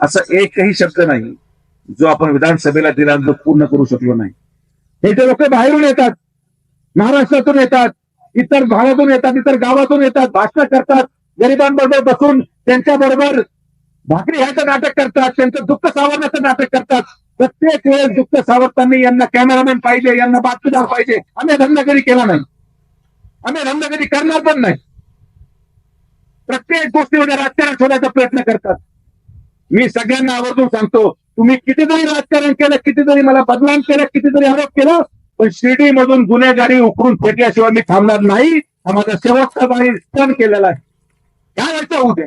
असा एकही शब्द नाही जो आपण विधानसभेला दिला जो पूर्ण करू शकलो नाही. हे जे लोक बाहेरून येतात महाराष्ट्रातून येतात इतर भागातून येतात इतर गावातून येतात भाषण करतात गरिबांबरोबर बसून त्यांच्या बरोबर भाकरी ह्याचं नाटक करतात त्यांचं दुःख सावरण्याचं नाटक करतात. प्रत्येक वेळेस दुःख सावरताना यांना कॅमेरामॅन पाहिजे यांना बातमीदार पाहिजे. आम्ही धंदा कधी केला नाही. आम्ही धंदा कधी करणार पण नाही. प्रत्येक गोष्टीमध्ये राजकारण ठेवण्याचा प्रयत्न करतात. मी सगळ्यांना आवर्जून सांगतो तुम्ही कितीतरी राजकारण केलं कितीतरी मला बदनाम केलं कितीतरी आरोप केला पण शिर्डी मधून गुन्हेगारी उकरून फेटल्याशिवाय मी थांबणार नाही हा माझा शेवटचा बाई स्टन केलेला आहे. काय व्हायचं होऊ दे.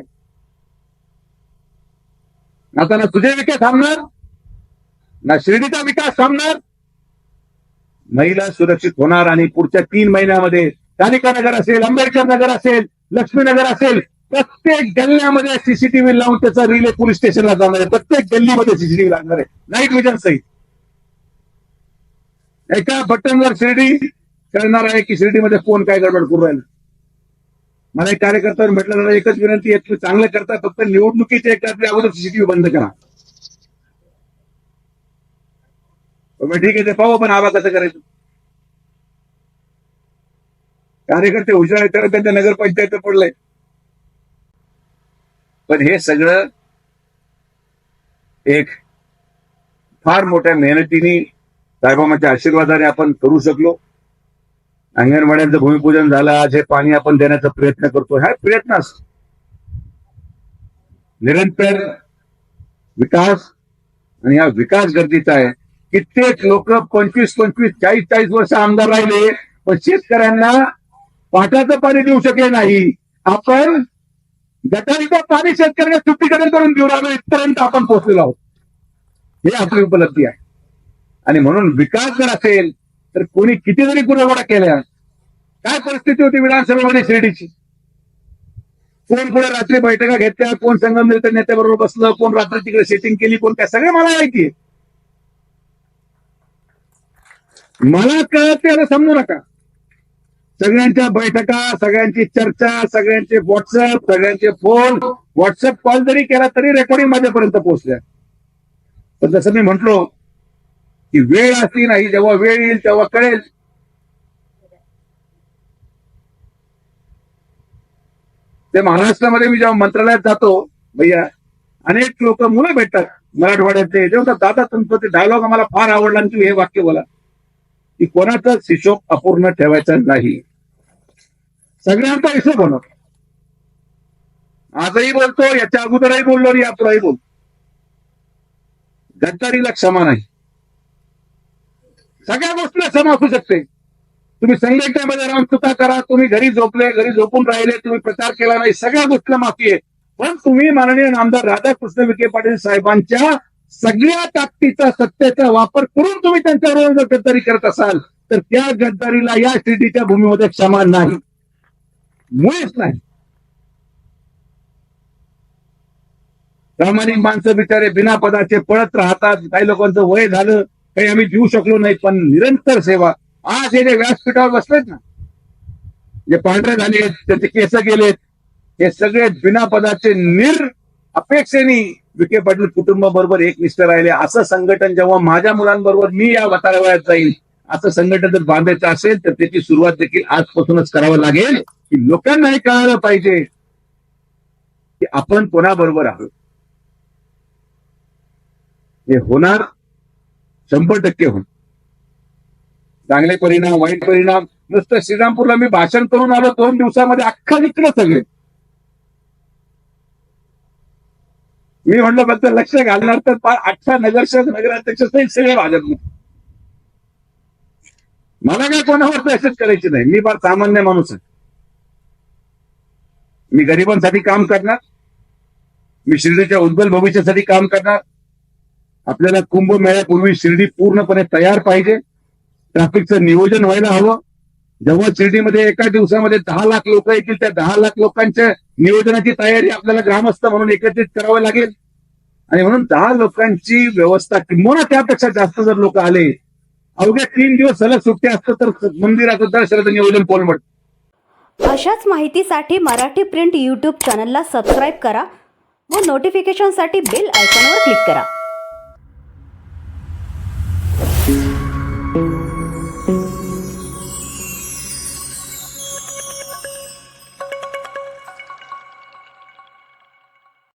आता ना तुझे विकास थांबणार ना शिर्डीचा विकास थांबणार. महिला सुरक्षित होणार आणि पुढच्या तीन महिन्यामध्ये कालिका नगर असेल आंबेडकर नगर असेल लक्ष्मीनगर असेल प्रत्येक गल्ल्यामध्ये सीसीटीव्ही लावून त्याचा रिले पोलीस स्टेशनला जाणार आहे. प्रत्येक गल्लीमध्ये सीसीटीव्ही लागणार आहे. नाईट विजन सहित. एका बटनवर शिर्डी कळणार आहे की शिर्डीमध्ये कोण काय गडबड करू राहिला. मला एक कार्यकर्त्यावर म्हटलं दादा एकच विनंती आहे तुम्ही चांगलं करता फक्त निवडणुकीच्या एक रात्री अगोदर सीसीटीव्ही बंद करा. ठीक आहे ते पाहू आपण आवा कसं करायचं. कार्यकर्ते हुशार आहेत त्याला त्यांच्या नगरपंचायत पडलंय पण हे सगळं एक फार मोठ्या मेहनतीने साहेबांच्या आशीर्वादाने आपण करू शकलो. अंगणवाड्यांचं भूमिपूजन झालं आज हे पाणी आपण देण्याचा प्रयत्न करतो. हा प्रयत्न असतो. निरंतर विकास आणि हा विकास गरजेचा आहे. कित्येक लोक पंचवीस पंचवीस चाळीस चाळीस वर्ष आमदार राहिले पण शेतकऱ्यांना पाटाचं पाणी देऊ शकले नाही. आपण गटारीचं पाणी शेतकऱ्यांना सुट्टीकरण करून देऊ राहिलो इथपर्यंत आपण पोहोचलेलो आहोत. हे आपली उपलब्धी आहे. आणि म्हणून विकास जर असेल तर कोणी किती जरी गुन्हेगोडा केल्या. काय परिस्थिती होती विधानसभेमध्ये शिर्डीची? कोण पुढे रात्री बैठका घेतल्या कोण संगमनेरच्या नेत्याबरोबर बसलं कोण रात्री तिकडे सेटिंग केली कोण काय? सगळं मला माहिती मला कळत समजू नका. सगळ्यांच्या बैठका सगळ्यांची चर्चा सगळ्यांचे व्हॉट्सअप सगळ्यांचे फोन व्हॉट्सअप कॉल जरी केला तरी रेकॉर्डिंग माझ्यापर्यंत पोहोचल्या. पण जसं मी म्हंटलो की वेळ असली नाही जेव्हा वेळ येईल तेव्हा कळेल. ते महाराष्ट्रामध्ये मी जेव्हा मंत्रालयात जातो भैया अनेक लोक मुलं भेटतात मराठवाड्यातले. जेव्हा दादा तुमचं ते डायलॉग आम्हाला फार आवडला आणि तू हे वाक्य बोला. की कोणाचाच हिशोब अपूर्ण ठेवायचा नाही. सगळ्यांचा हिशोब होणार आजही बोलतो याच्या अगोदरही बोललो आणि यापुढेही बोलतो. गद्दारीला क्षमा नाही. सगळ्या गोष्टीला क्षमा असू शकते. तुम्ही संघटनेमध्ये राहून चुका करा तुम्ही घरी झोपले घरी झोपून राहिले तुम्ही प्रचार केला नाही सगळ्या गोष्टीला माफी आहे. पण तुम्ही माननीय नामदार राधाकृष्ण विखे पाटील साहेबांच्या सगळ्या ताकदीचा सत्तेचा वापर करून तुम्ही त्यांच्याबरोबर जर गद्दारी करत असाल तर त्या गद्दारीला या शिर्डीच्या भूमीमध्ये क्षमा नाही. मुळेच नाही. प्रामाणिक माणसं बिचारे बिना पदाचे पळत राहतात. काही लोकांचं वय झालं काही आम्ही देऊ शकलो नाही पण निरंतर सेवा. आज हे जे व्यासपीठावर बसलेत ना जे पांढरे झाले त्याचे केस गेलेत हे सगळे बिना पदाचे निर अपेक्षेने विखे पाटील कुटुंबाबरोबर एकनिष्ठ राहिले. असं संघटन जेव्हा माझ्या मुलांबरोबर मी या वातावरणात जाईल असं संघटन जर बांधायचं असेल तर त्याची सुरुवात देखील आजपासूनच करावं लागेल. की लोकांना हे कळायला पाहिजे की आपण कोणाबरोबर आहोत. हे होणार शंभर टक्के होणार. चांगले परिणाम वाईट परिणाम नुसतं श्रीरामपूरला मी भाषण करून आलो दोन दिवसामध्ये अख्खा निघलं सगळे. मी म्हणलं फक्त लक्ष घालणार तर अठरा नगरसेवक नगराध्यक्ष सहित सगळे भाजप. मला काय कोणावर दहशत करायची नाही. मी फार सामान्य माणूस आहे. मी गरिबांसाठी काम करणार. मी शिर्डीच्या उज्ज्वल भविष्यासाठी काम करणार. आपल्याला कुंभमेळ्यापूर्वी शिर्डी पूर्णपणे तयार पाहिजे. ट्रॅफिकचं नियोजन व्हायला हवं. जेव्हा शिर्डीमध्ये एका दिवसामध्ये दहा लाख लोक येतील त्या दहा लाख लोकांच्या नियोजनाची तयारी आपल्याला ग्रामस्थ म्हणून एकत्रित करावी लागेल. आणि म्हणून दहा लोकांची व्यवस्था किंवा त्यापेक्षा जास्त जर लोक आले अवघ्या तीन दिवस सलग सुट्टी असतं तर मंदिराचं दर्शनाचं नियोजन कोलमट अशाच माहितीसाठी मराठी प्रिंट यूट्यूब चॅनलला सबस्क्राईब करा व नोटिफिकेशनसाठी बेल आयकॉनवर क्लिक करा.